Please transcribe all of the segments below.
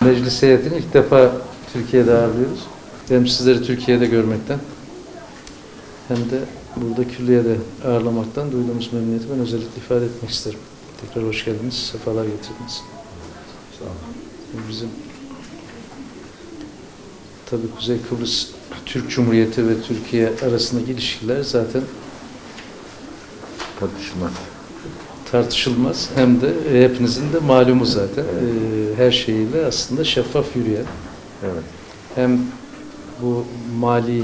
Meclis heyetini ilk defa Türkiye'de ağırlıyoruz. Hem sizleri Türkiye'de görmekten hem de burada külliyede ağırlamaktan duyduğumuz memnuniyeti ben özellikle ifade etmek isterim. Tekrar hoş geldiniz, sefalar getirdiniz. Sağ olun. Bizim tabii Kuzey Kıbrıs Türk Cumhuriyeti ve Türkiye arasındaki ilişkiler zaten Tartışılmaz. tartışılmaz. Hem de e, hepinizin de malumu zaten. E, Her şeyiyle aslında şeffaf yürüyen Evet. hem bu mali,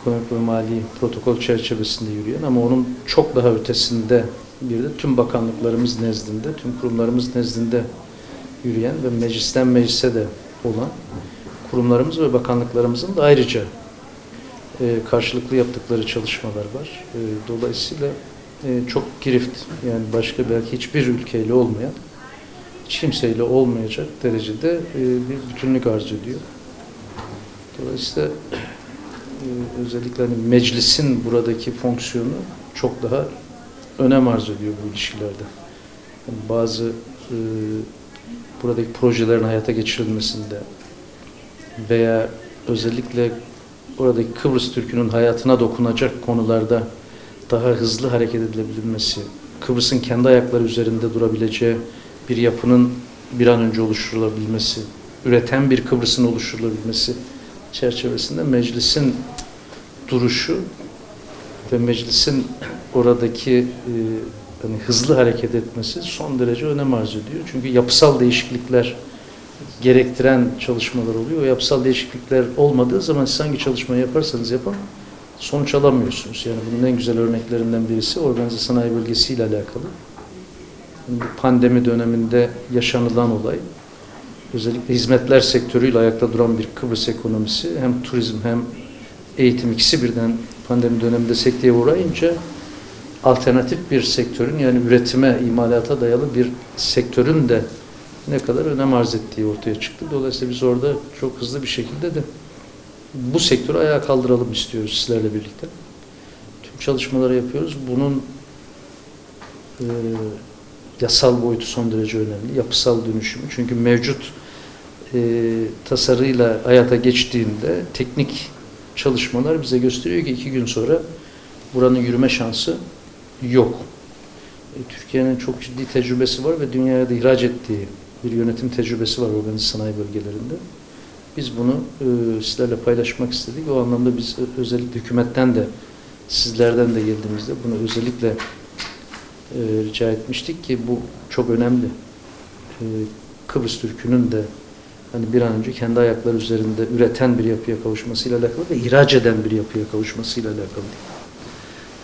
ekonomik ve mali protokol çerçevesinde yürüyen ama onun çok daha ötesinde bir de tüm bakanlıklarımız nezdinde, tüm kurumlarımız nezdinde yürüyen ve meclisten meclise de olan kurumlarımız ve bakanlıklarımızın da ayrıca e, karşılıklı yaptıkları çalışmalar var. E, dolayısıyla e, çok girift yani başka belki hiçbir ülkeyle olmayan hiç kimseyle olmayacak derecede e, bir bütünlük arz ediyor. Dolayısıyla e, özellikle hani meclisin buradaki fonksiyonu çok daha önem arz ediyor bu ilişkilerde. Yani bazı e, buradaki projelerin hayata geçirilmesinde veya özellikle oradaki Kıbrıs Türk'ünün hayatına dokunacak konularda daha hızlı hareket edilebilmesi, Kıbrıs'ın kendi ayakları üzerinde durabileceği bir yapının bir an önce oluşturulabilmesi, üreten bir Kıbrıs'ın oluşturulabilmesi çerçevesinde meclisin duruşu ve meclisin oradaki e, hani hızlı hareket etmesi son derece önem arz ediyor. Çünkü yapısal değişiklikler gerektiren çalışmalar oluyor. O yapısal değişiklikler olmadığı zaman siz hangi çalışmayı yaparsanız yapın sonuç alamıyorsunuz. Yani bunun en güzel örneklerinden birisi organize sanayi bölgesiyle alakalı. Yani pandemi döneminde yaşanılan olay özellikle hizmetler sektörüyle ayakta duran bir Kıbrıs ekonomisi hem turizm hem eğitim ikisi birden pandemi döneminde sekteye uğrayınca alternatif bir sektörün yani üretime, imalata dayalı bir sektörün de ne kadar önem arz ettiği ortaya çıktı. Dolayısıyla biz orada çok hızlı bir şekilde de bu sektörü ayağa kaldıralım istiyoruz sizlerle birlikte. Tüm çalışmaları yapıyoruz. Bunun e, yasal boyutu son derece önemli. Yapısal dönüşümü. Çünkü mevcut e, tasarıyla hayata geçtiğinde teknik çalışmalar bize gösteriyor ki iki gün sonra buranın yürüme şansı yok. E, Türkiye'nin çok ciddi tecrübesi var ve dünyaya da ihraç ettiği bir yönetim tecrübesi var organize sanayi bölgelerinde. Biz bunu e, sizlerle paylaşmak istedik. O anlamda biz ö- özellikle hükümetten de sizlerden de geldiğimizde bunu özellikle e, rica etmiştik ki bu çok önemli. E, Kıbrıs Türk'ünün de hani bir an önce kendi ayakları üzerinde üreten bir yapıya kavuşmasıyla alakalı ve ihraç eden bir yapıya kavuşmasıyla alakalı.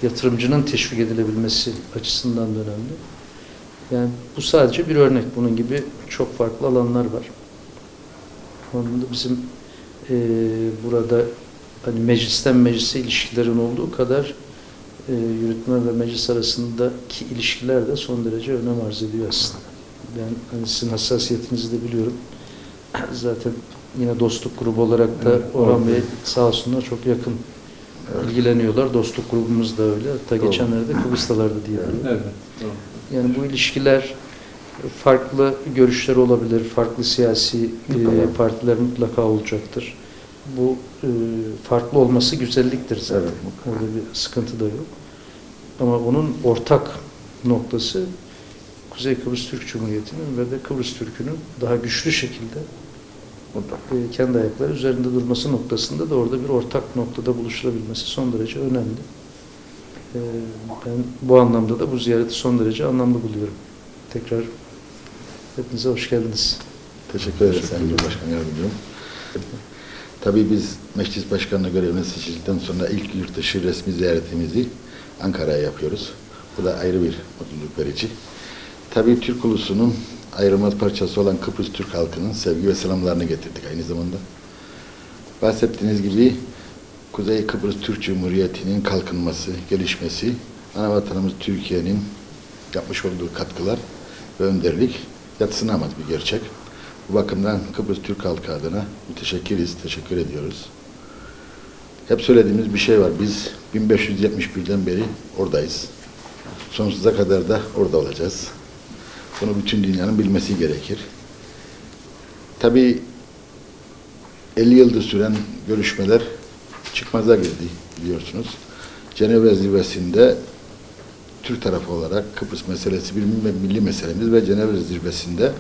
Yatırımcının teşvik edilebilmesi açısından da önemli. Yani bu sadece bir örnek. Bunun gibi çok farklı alanlar var. Onun da bizim eee, burada hani meclisten meclise ilişkilerin olduğu kadar eee, yürütme ve meclis arasındaki ilişkiler de son derece önem arz ediyor aslında. Ben hani sizin hassasiyetinizi de biliyorum. Zaten yine dostluk grubu olarak da Evet, Orhan. Bey sağ olsunlar çok yakın Evet. ilgileniyorlar. Dostluk grubumuz da öyle. Hatta Doğru. geçenlerde Kıbrıs'talardı diye. Evet. Doğru. Yani bu ilişkiler farklı görüşler olabilir, farklı siyasi e, partiler mutlaka olacaktır. Bu e, farklı olması güzelliktir zaten. Evet, mutlaka. Orada bir sıkıntı da yok. Ama onun ortak noktası Kuzey Kıbrıs Türk Cumhuriyeti'nin ve de Kıbrıs Türk'ünün daha güçlü şekilde e, kendi ayakları üzerinde durması noktasında da orada bir ortak noktada buluşturabilmesi son derece önemli. E, Ben bu anlamda da bu ziyareti son derece anlamlı buluyorum. Tekrar hepinize hoş geldiniz. Teşekkür ederiz Sayın Cumhurbaşkanı Yardımcım. Tabii biz Meclis Başkanlığı görevine seçildikten sonra ilk yurt dışı resmi ziyaretimizi Ankara'ya yapıyoruz. Bu da ayrı bir mutluluk verici. Tabii Türk ulusunun ayrılmaz parçası olan Kıbrıs Türk halkının sevgi ve selamlarını getirdik aynı zamanda. Bahsettiğiniz gibi Kuzey Kıbrıs Türk Cumhuriyeti'nin kalkınması, gelişmesi, ana vatanımız Türkiye'nin yapmış olduğu katkılar ve önderlik yatsınamaz bir gerçek. Bu bakımdan Kıbrıs Türk halkı adına müteşekkiriz, teşekkür ediyoruz. Hep söylediğimiz bir şey var. Biz 1571'den beri oradayız. Sonsuza kadar da orada olacağız. Bunu bütün dünyanın bilmesi gerekir. Tabii 50 yıldır süren görüşmeler çıkmaza girdi biliyorsunuz. Cenevre zirvesinde Türk tarafı olarak Kıbrıs meselesi bir milli meselemiz ve Cenevre zirvesinde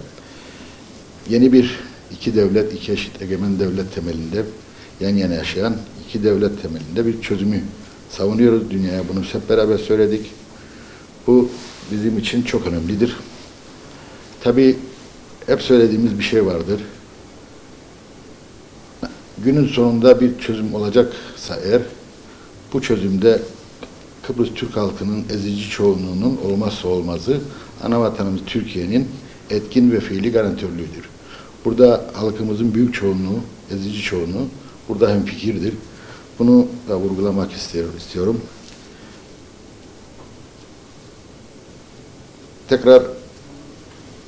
yeni bir iki devlet, iki eşit egemen devlet temelinde yan yana yaşayan iki devlet temelinde bir çözümü savunuyoruz. Dünyaya bunu hep beraber söyledik. Bu bizim için çok önemlidir. Tabii hep söylediğimiz bir şey vardır. Günün sonunda bir çözüm olacaksa eğer bu çözümde Kıbrıs Türk halkının ezici çoğunluğunun olmazsa olmazı ana vatanımız Türkiye'nin etkin ve fiili garantörlüğüdür. Burada halkımızın büyük çoğunluğu, ezici çoğunluğu burada hemfikirdir. Bunu da vurgulamak istiyorum. Tekrar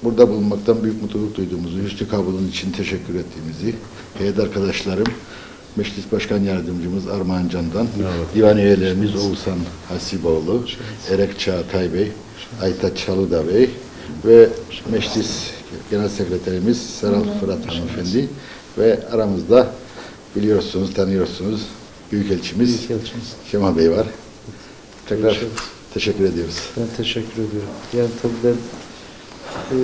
burada bulunmaktan büyük mutluluk duyduğumuzu, Hüsnü Kabul'un için teşekkür ettiğimizi, heyet arkadaşlarım, Meclis Başkan Yardımcımız Armağan Can'dan, divan üyelerimiz Oğuzhan Hasiboğlu, Erek Çağatay Bey, Aytaç Çalıda Bey ve Meclis Genel Sekreterimiz Serhat Fırat Hanımefendi ve aramızda biliyorsunuz, tanıyorsunuz Büyükelçimiz Büyükelçimiz. Kemal Bey var. Tekrar Görüşürüz. teşekkür ediyoruz. Ben teşekkür ediyorum. Yani tabii ben e,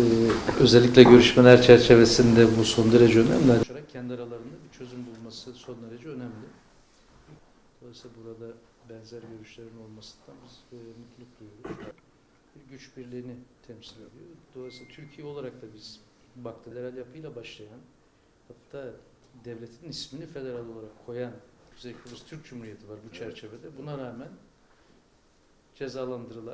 özellikle görüşmeler çerçevesinde bu son derece önemli. Olarak Kendi aralarında bir çözüm bulması son derece önemli. Dolayısıyla burada benzer görüşlerin olmasından biz e, mutluluk duyuyoruz. Bir güç birliğini temsil ediyor. Dolayısıyla Türkiye olarak da biz bakterilerel yapıyla başlayan hatta devletin ismini federal olarak koyan Kuzey Kıbrıs Türk Cumhuriyeti var bu çerçevede. Buna rağmen cezalandırılan